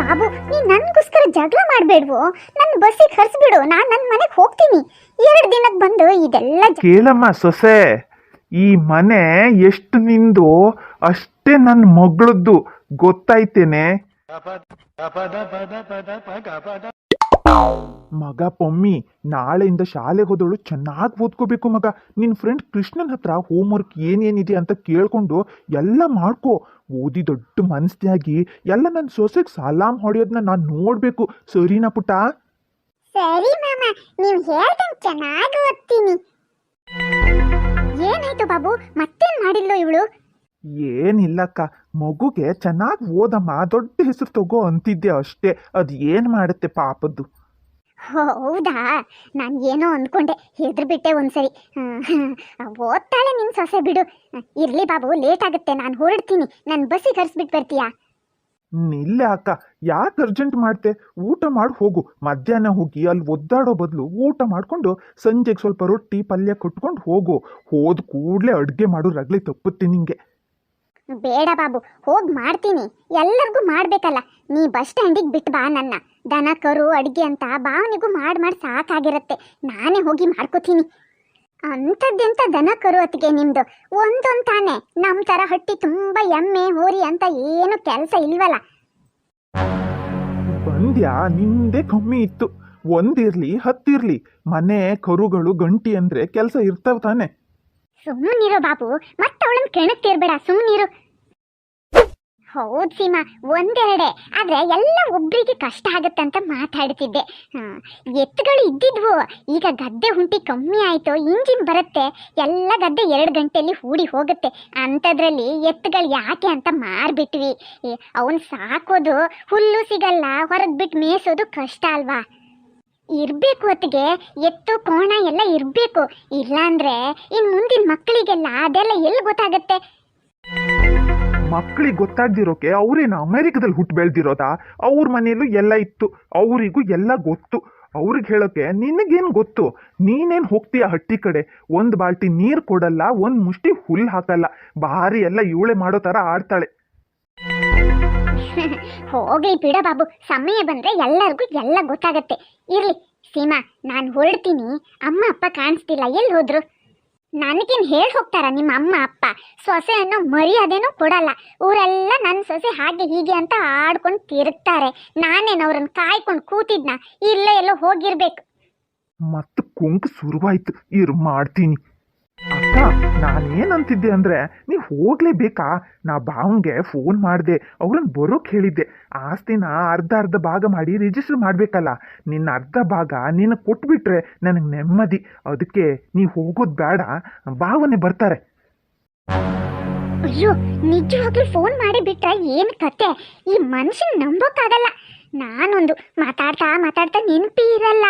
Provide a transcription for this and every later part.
ಬಾಬು ನೀ ನನ್ಗೋಸ್ಕರ ಜಗಳ ಮಾಡ್ಬೇಡ್ವು? ನನ್ನ ಬಸ್ಸಿಗೆ ಕರ್ಸ್ಬಿಡು ನಾನು ನನ್ನ ಮನೆಗೆ ಹೋಗ್ತೀನಿ. ಎರಡು ದಿನಕ್ಕೆ ಬಂದು ಇದೆಲ್ಲ ಕೇಳಮ್ಮ ಸೊಸೆ, ಈ ಮನೆ ಎಷ್ಟು ನಿಂದು? ಅಷ್ಟೇ ನನ್ನ ಮಗಳದ್ದು. ಗೊತ್ತಾಯ್ತೇನೆ? ಮಗ ಪೊಮ್ಮಿ ನಾಳೆಯಿಂದ ಶಾಲೆಗೆ ಹೋದಳು ಚೆನ್ನಾಗಿ ಓದ್ಕೋಬೇಕು ಮಗ. ನಿನ್ನ ಫ್ರೆಂಡ್ ಕೃಷ್ಣನ್ ಹತ್ರ ಹೋಮ್ವರ್ಕ್ ಏನೇನಿದೆ ಅಂತ ಕೇಳ್ಕೊಂಡು ಎಲ್ಲ ಮಾಡ್ಕೋ. ಓದಿ ದೊಡ್ಡ ಮನಸ್ಸಿಯಾಗಿ ಎಲ್ಲ ನನ್ನ ಸೊಸೆಗೆ ಸಲಾಮ್ ಹೊಡೆಯೋದನ್ನ ನಾನು ನೋಡಬೇಕು. ಸರಿನಾ ಪುಟ್ಟ? ಸರಿ ಮಾಮ ನೀವು ಹೇಳ್ದಂಗ್ ಚೆನ್ನಾಗಿ ಓದ್ತೀನಿ. ಏನಾಯ್ತು ಬಾಬು? ಮತ್ತೇನ್ ಮಾಡಿದ್ಲು ಇವಳು? ಏನಿಲ್ಲಕ್ಕ ಮಗುಗೆ ಚೆನ್ನಾಗಿ ಓದಮ್ಮ ದೊಡ್ಡ ಹೆಸರು ತಗೋ ಅಂತಿದ್ದೆ ಅಷ್ಟೇ. ಅದು ಏನು ಮಾಡುತ್ತೆ ಪಾಪದ್ದು? ಹೌದಾ? ನಾನು ಏನೋ ಅಂದ್ಕೊಂಡೆ ಹೆದ್ರ ಬಿಟ್ಟೆ ಒಂದ್ಸರಿ ಓದ್ತಾಳೆ ನಿನ್ ಸೊಸೆ ಬಿಡು. ಇರ್ಲಿ ಬಾಬು ಲೇಟ್ ಆಗುತ್ತೆ, ನಾನು ಹೊರಡ್ತೀನಿ. ನನ್ನ ಬಸ್ಸಿಗೆ ಬಿಟ್ ಬರ್ತೀಯಾ? ನಿಲ್ಲ ಅಕ್ಕ, ಯಾಕೆ ಅರ್ಜೆಂಟ್ ಮಾಡ್ತೆ? ಊಟ ಮಾಡಿ ಹೋಗು. ಮಧ್ಯಾಹ್ನ ಹೋಗಿ ಅಲ್ಲಿ ಒದ್ದಾಡೋ ಬದಲು ಊಟ ಮಾಡಿಕೊಂಡು ಸಂಜೆಗೆ ಸ್ವಲ್ಪ ರೊಟ್ಟಿ ಪಲ್ಯ ಕೊಟ್ಕೊಂಡು ಹೋಗು. ಹೋದ ಕೂಡಲೇ ಅಡುಗೆ ಮಾಡೋ ರಗಳೆ ತಪ್ಪುತ್ತೆ ನಿಂಗೆ. ಬೇಡ ಬಾಬು, ಹೋಗಿ ಮಾಡ್ತೀನಿ. ಎಲ್ಲರಿಗೂ ಮಾಡಬೇಕಲ್ಲ. ನೀ ಬಸ್ ಸ್ಟ್ಯಾಂಡಿಗೆ ಬಿಟ್ಟು ಬಾ ನನ್ನ. ದನ, ಕರು, ಅಡುಗೆ ಅಂತ ಭಾವನೆಗೂ ಮಾಡಿ ಮಾಡಿ ಸಾಕಾಗಿರುತ್ತೆ. ನಾನೇ ಹೋಗಿ ಮಾಡ್ಕೋತೀನಿ. ಅಂಥದ್ದೆಂಥ ದನ, ಕರು ಹೊತ್ತಿಗೆ ನಿಮ್ಮದು ಒಂದೊಂದು ತಾನೆ. ನಮ್ಮ ಥರ ಹಟ್ಟಿ ತುಂಬ ಎಮ್ಮೆ, ಹೋರಿ ಅಂತ ಏನು ಕೆಲಸ ಇಲ್ವಲ್ಲ. ಬಂದ್ಯಾ? ನಿಂದೇ ಕಮ್ಮಿ ಇತ್ತು. ಒಂದಿರ್ಲಿ, ಹತ್ತಿರ್ಲಿ. ಮನೆ, ಕರುಗಳು, ಗಂಟಿ ಅಂದ್ರೆ ಕೆಲಸ ಇರ್ತಾವ ತಾನೆ. ಸುಮ್ಮನಿರು ಬಾಬು, ಮತ್ತೆ ಅವಳನ್ನ ಕೆಣಕ್ತಿರ್ಬೇಡ ಸುಮ್ಮನಿರು ಹೌದು ಸೀಮಾ, ಒಂದೆರಡೆ. ಆದ್ರೆ ಎಲ್ಲ ಒಬ್ರಿಗೆ ಕಷ್ಟ ಆಗುತ್ತೆ ಅಂತ ಮಾತಾಡ್ತಿದ್ದೆ. ಎತ್ತುಗಳು ಇದ್ದಿದ್ವು. ಈಗ ಗದ್ದೆ ಹುಂಟಿ ಕಮ್ಮಿ ಆಯ್ತು, ಇಂಜಿನ್ ಬರುತ್ತೆ, ಎಲ್ಲ ಗದ್ದೆ ಎರಡು ಗಂಟೆಯಲ್ಲಿ ಹೂಡಿ ಹೋಗುತ್ತೆ. ಅಂಥದ್ರಲ್ಲಿ ಎತ್ತುಗಳು ಯಾಕೆ ಅಂತ ಮಾರ್ಬಿಟ್ವಿ. ಅವನ್ ಸಾಕೋದು ಹುಲ್ಲು ಸಿಗಲ್ಲ ಹೊರಗೆ ಬಿಟ್ಟು ಮೇಯಿಸೋದು ಕಷ್ಟ ಅಲ್ವಾ? ಇರ್ಬೇಕು ಹೊತ್ತಿಗೆ, ಎತ್ತು, ಕೋಣ ಎಲ್ಲ ಇರ್ಬೇಕು. ಇಲ್ಲಾಂದ್ರೆ ಇನ್ ಮುಂದಿನ ಮಕ್ಕಳಿಗೆಲ್ಲ ಅದೆಲ್ಲ ಎಲ್ಲಿ ಗೊತ್ತಾಗತ್ತೆ? ಮಕ್ಕಳಿಗೆ ಗೊತ್ತಾಗ್ದಿರೋಕೆ ಅವ್ರೇನು ಅಮೆರಿಕದಲ್ಲಿ ಹುಟ್ಟು ಬೆಳೆದಿರೋದಾ? ಅವ್ರ ಮನೆಯಲ್ಲೂ ಎಲ್ಲ ಇತ್ತು, ಅವರಿಗೂ ಎಲ್ಲ ಗೊತ್ತು. ಅವ್ರಿಗೆ ಹೇಳೋಕೆ ನಿನಗೇನು ಗೊತ್ತು? ನೀನೇನು ಹೋಗ್ತೀಯ ಹಟ್ಟಿ ಕಡೆ? ಒಂದು ಬಾಲ್ಟಿ ನೀರು ಕೊಡಲ್ಲ, ಒಂದು ಮುಷ್ಟಿ ಹುಲ್ಲು ಹಾಕಲ್ಲ. ಭಾರಿ ಎಲ್ಲ ಇವಳೆ ಮಾಡೋ ಥರ ಆಡ್ತಾಳೆ. ಹೋಗ್ಲಿ ಬಿಡ ಬಾಬು, ಸಮಯ ಬಂದ್ರೆ ಎಲ್ಲರಿಗೂ ಎಲ್ಲ ಗೊತ್ತಾಗತ್ತೆ. ಇರ್ಲಿ, ಸೀಮಾ, ನಾನು ಹೊರಡ್ತೀನಿ. ಅಮ್ಮ, ಅಪ್ಪ ಕಾಣಿಸ್ತಿಲ್ಲ, ಎಲ್ಲಿ ಹೋದ್ರು? ನನಗೇನು ಹೇಳಿ ಹೋಗ್ತಾರ ನಿಮ್ಮ ಅಮ್ಮ, ಅಪ್ಪ? ಸೊಸೆ ಅನ್ನೋ ಮರ್ಯಾದೆನೂ ಕೊಡಲ್ಲ. ಊರೆಲ್ಲ ನನ್ನ ಸೊಸೆ ಹಾಗೆ ಹೀಗೆ ಅಂತ ಆಡ್ಕೊಂಡು ತಿರುಗ್ತಾರೆ. ನಾನೇನು ಅವ್ರನ್ನ ಕಾಯ್ಕೊಂಡು ಕೂತಿದ್ನ? ಇಲ್ಲೇ ಎಲ್ಲೋ ಹೋಗಿರ್ಬೇಕು. ಮತ್ತೆ ಕುಂಕ್ ಶುರುವಾಯ್ತು. ಇರು, ಮಾಡ್ತೀನಿ. ಅಕ್ಕ, ನಾನೇನಂತಿದ್ದೆ ಅಂದ್ರೆ, ನೀವು ಹೋಗ್ಲೇಬೇಕಾ? ನಾ ಭಾವಂಗೆ ಫೋನ್ ಮಾಡಿದೆ ಅವ್ರನ್ನ ಬರೋಕ್ ಹೇಳಿದ್ದೆ. ಆಸ್ತಿನ ಅರ್ಧ ಅರ್ಧ ಭಾಗ ಮಾಡಿ ರಿಜಿಸ್ಟರ್ ಮಾಡಬೇಕಲ್ಲ. ನಿನ್ನ ಅರ್ಧ ಭಾಗ ನಿನ್ನ ಕೊಟ್ಬಿಟ್ರೆ ನನಗೆ ನೆಮ್ಮದಿ. ಅದಕ್ಕೆ ನೀವು ಹೋಗೋದು ಬೇಡ. ಭಾವನೆ ಬರ್ತಾರೆ. ಅಯ್ಯೋ, ನಿಜವಾಗ್ಲೂ ಫೋನ್ ಮಾಡಿ ಬಿಟ್ರೆ ಏನು ಕತೆ? ಈ ಮನುಷ್ಯನ್ ನಂಬೋಕ್ಕಾಗಲ್ಲ. ನಾನೊಂದು ಮಾತಾಡ್ತಾ ಮಾತಾಡ್ತಾ ನೆನಪಿ ಇರಲ್ಲ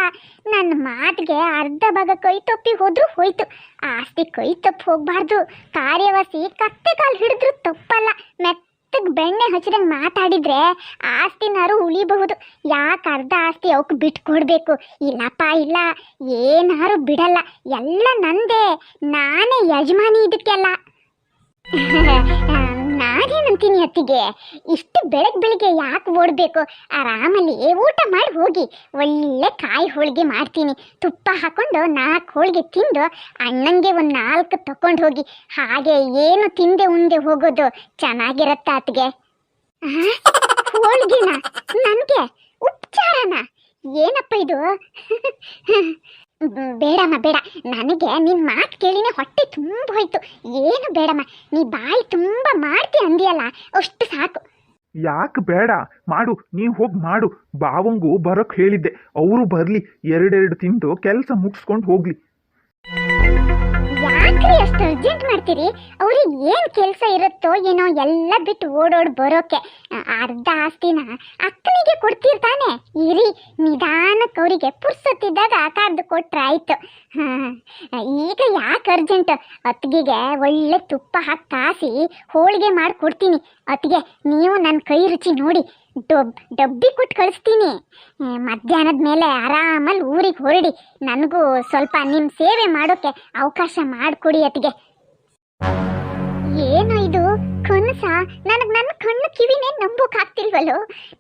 ನನ್ನ ಮಾತಿಗೆ ಅರ್ಧ ಭಾಗ ಕೈ ತಪ್ಪಿ ಹೋದ್ರೂ ಹೋಯ್ತು. ಆಸ್ತಿ ಕೈ ತಪ್ಪಿ ಹೋಗ್ಬಾರ್ದು. ಕಾರ್ಯವಾಸಿ ಕತ್ತೆ ಕಾಲು ಹಿಡಿದ್ರು ತಪ್ಪಲ್ಲ. ಮೆತ್ತಗೆ ಬೆಣ್ಣೆ ಹಚ್ಚಿದಂಗೆ ಮಾತಾಡಿದ್ರೆ ಆಸ್ತಿನಾರು ಉಳಿಬಹುದು. ಯಾಕೆ ಅರ್ಧ ಆಸ್ತಿ ಅವಕ್ಕೆ ಬಿಟ್ಕೊಡ್ಬೇಕು? ಇಲ್ಲಪ್ಪ, ಇಲ್ಲ. ಏನಾರು ಬಿಡಲ್ಲ. ಎಲ್ಲ ನಂದೇ. ನಾನೇ ಯಜಮಾನಿ ಇದಕ್ಕೆಲ್ಲ. ನಾನೇನಂತೀನಿ ಅತ್ತಿಗೆ. ಇಷ್ಟು ಬೆಳಗ್ ಬೆಳಿಗ್ಗೆ ಯಾಕೆ ಓಡಬೇಕು? ಆರಾಮಲ್ಲಿ ಊಟ ಮಾಡಿ ಹೋಗಿ. ಒಳ್ಳೆ ಕಾಯಿ ಹೋಳಿಗೆ ಮಾಡ್ತೀನಿ. ತುಪ್ಪ ಹಾಕೊಂಡು ನಾಲ್ಕು ಹೋಳಿಗೆ ತಿಂದು ಅಣ್ಣಂಗೆ ಒಂದು ನಾಲ್ಕು ತಕೊಂಡು ಹೋಗಿ. ಹಾಗೆ ಏನು ತಿಂದೆ ಉಂದೆ ಹೋಗೋದು ಚೆನ್ನಾಗಿರತ್ತ ಅತ್ತಿಗೆ? ಹೋಳಿಗೆನ? ನನಗೆ? ಉಪಚಾರನ ಏನಪ್ಪ ಇದು? ಬೇಡಮ್ಮ ಬೇಡ. ನನಗೆ ನಿನ್ನ ಮಾತು ಕೇಳಿನೇ ಹೊಟ್ಟೆ ತುಂಬ ಹೋಯ್ತು. ಏನು ಬೇಡಮ್ಮ ನೀ ಬಾಯಿ ತುಂಬ ಮಾಡ್ತಿ ಅಂದಿಯಲ್ಲ ಅಷ್ಟು ಸಾಕು. ಯಾಕೆ ಬೇಡ ಮಾಡು ನೀವು ಹೋಗಿ ಮಾಡು. ಬಾವಂಗು ಬರೋಕ್ ಹೇಳಿದ್ದೆ. ಅವರು ಬರಲಿ ಎರಡೆರಡು ತಿಂದು ಕೆಲಸ ಮುಗಿಸ್ಕೊಂಡು ಹೋಗ್ಲಿ. ಯಾಕ್ರಿ ಅಷ್ಟು ಅರ್ಜೆಂಟ್ ಮಾಡ್ತೀರಿ? ಅವ್ರಿಗೆ ಏನು ಕೆಲಸ ಇರುತ್ತೋ ಏನೋ ಎಲ್ಲ ಬಿಟ್ಟು ಓಡೋಡ್ ಬರೋಕೆ. ಅರ್ಧ ಆಸ್ತಿನ ಕೊಡ್ತಿರ್ತಾನೆ ಇರಿ, ನಿಧಾನಕ್ಕೆ ಅವರಿಗೆ ಪುರ್ಸೊತ್ತಿದ್ದಾಗ ಕರೆದು ಕೊಟ್ರಾಯ್ತು ಈಗ ಯಾಕೆ ಅರ್ಜೆಂಟ್? ಅತ್ತಿಗೆಗೆ ಒಳ್ಳೆ ತುಪ್ಪ ಹಾಕಿ ಕಾಸಿ ಹೋಳಿಗೆ ಮಾಡಿ ಕೊಡ್ತೀನಿ. ಅತ್ತಿಗೆ, ನೀವು ನನ್ನ ಕೈ ರುಚಿ ನೋಡಿ. ಡಬ್, ಡಬ್ಬಿ ಕೊಟ್ಟು ಕಳಿಸ್ತೀನಿ. ಮಧ್ಯಾಹ್ನದ ಮೇಲೆ ಆರಾಮಲ್ಲಿ ಊರಿಗೆ ಹೊರಡಿ. ನನಗೂ ಸ್ವಲ್ಪ ನಿಮ್ಮ ಸೇವೆ ಮಾಡೋಕೆ ಅವಕಾಶ ಮಾಡಿಕೊಡಿ ಅತ್ತಿಗೆ. ಕನ್ಸ ನನಗೆ ನನ್ನ ಕಣ್ಣು ಕಿವಿನೇ ನಂಬೋಕ್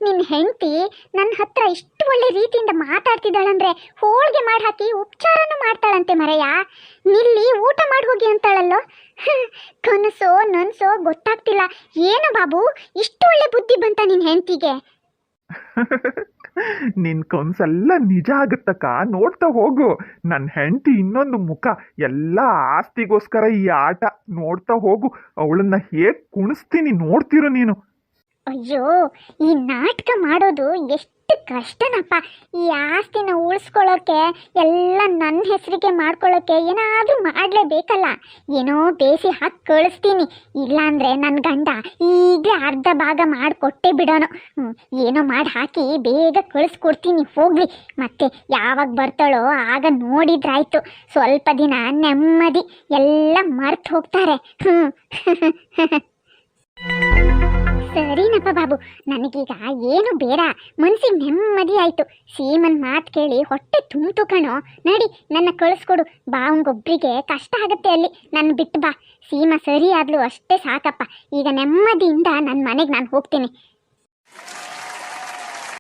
ನಿನ್ನ ಹೆಂಡತಿ ನನ್ನ ಹತ್ರ ಇಷ್ಟು ಒಳ್ಳೆ ರೀತಿಯಿಂದ ಮಾತಾಡ್ತಿದ್ದಾಳಂದ್ರೆ ಹೋಳಿಗೆ ಮಾಡಿ ಹಾಕಿ ಉಪಚಾರನೂ ಮಾಡ್ತಾಳಂತೆ ಮರೆಯ ನಿಲ್ಲಿ ಊಟ ಮಾಡಿ ಹೋಗಿ ಅಂತಾಳಲ್ಲೋ ಕನಸೋ ನನ್ಸೋ ಗೊತ್ತಾಗ್ತಿಲ್ಲ. ಏನು ಬಾಬು, ಇಷ್ಟು ಒಳ್ಳೆ ಬುದ್ಧಿ ಬಂತ ನಿನ್ನ ಹೆಂಡತಿಗೆ? ನಿನ್ ಕನ್ಸೆಲ್ಲ ನಿಜ ಆಗುತ್ತಕ್ಕ. ನೋಡ್ತಾ ಹೋಗು. ನನ್ನ ಹೆಂಡತಿ ಇನ್ನೊಂದು ಮುಖ. ಎಲ್ಲ ಆಸ್ತಿಗೋಸ್ಕರ ಈ ಆಟ ನೋಡ್ತಾ ಹೋಗು. ಅವಳನ್ನ ಹೇಗ್ ಕುಣಿಸ್ತೀನಿ ನೋಡ್ತಿರೋ ನೀನು. ಅಯ್ಯೋ, ಈ ನಾಟಕ ಮಾಡೋದು ಎಷ್ಟು ಕಷ್ಟನಪ್ಪ. ಈ ಆಸ್ತಿನ ಉಳಿಸ್ಕೊಳ್ಳೋಕೆ, ಎಲ್ಲ ನನ್ನ ಹೆಸರಿಗೆ ಮಾಡ್ಕೊಳ್ಳೋಕೆ ಏನಾದರೂ ಮಾಡಲೇಬೇಕಲ್ಲ. ಏನೋ ಬೇಸಿ ಹಾಕಿ ಕಳಿಸ್ತೀನಿ. ಇಲ್ಲಾಂದ್ರೆ ನನ್ನ ಗಂಡ ಈಗಲೇ ಅರ್ಧ ಭಾಗ ಮಾಡಿಕೊಟ್ಟೆ ಬಿಡೋನು. ಏನೋ ಮಾಡಿ ಹಾಕಿ ಬೇಗ ಕಳಿಸ್ಕೊಡ್ತೀನಿ, ಹೋಗ್ಲಿ. ಮತ್ತೆ ಯಾವಾಗ ಬರ್ತಾಳೋ ಆಗ ನೋಡಿದ್ರಾಯ್ತು. ಸ್ವಲ್ಪ ದಿನ ನೆಮ್ಮದಿ, ಎಲ್ಲ ಮರ್ತು ಹೋಗ್ತಾರೆ. ಹ್ಞೂ ಸರಿನಪ್ಪ ಬಾಬು. ನನಗೀಗ ಏನು ಬೇಡ. ಮನ್ಸಿಗೆ ನೆಮ್ಮದಿ ಆಯ್ತು. ಸೀಮನ್ ಮಾತು ಕೇಳಿ ಹೊಟ್ಟೆ ತುಂಬಿತು ಕಣೋ. ನಡಿ, ನನ್ನ ಕಳಿಸ್ಕೊಡು. ಬಾವಂಗೊಬ್ಬರಿಗೆ ಕಷ್ಟ ಆಗುತ್ತೆ ಅಲ್ಲಿ. ನನ್ನ ಬಿಟ್ಟು ಬಾ. ಸೀಮ ಸರಿ ಅಷ್ಟೇ ಸಾಕಪ್ಪ. ಈಗ ನೆಮ್ಮದಿಯಿಂದ ನನ್ನ ಮನೆಗೆ ನಾನು ಹೋಗ್ತೀನಿ.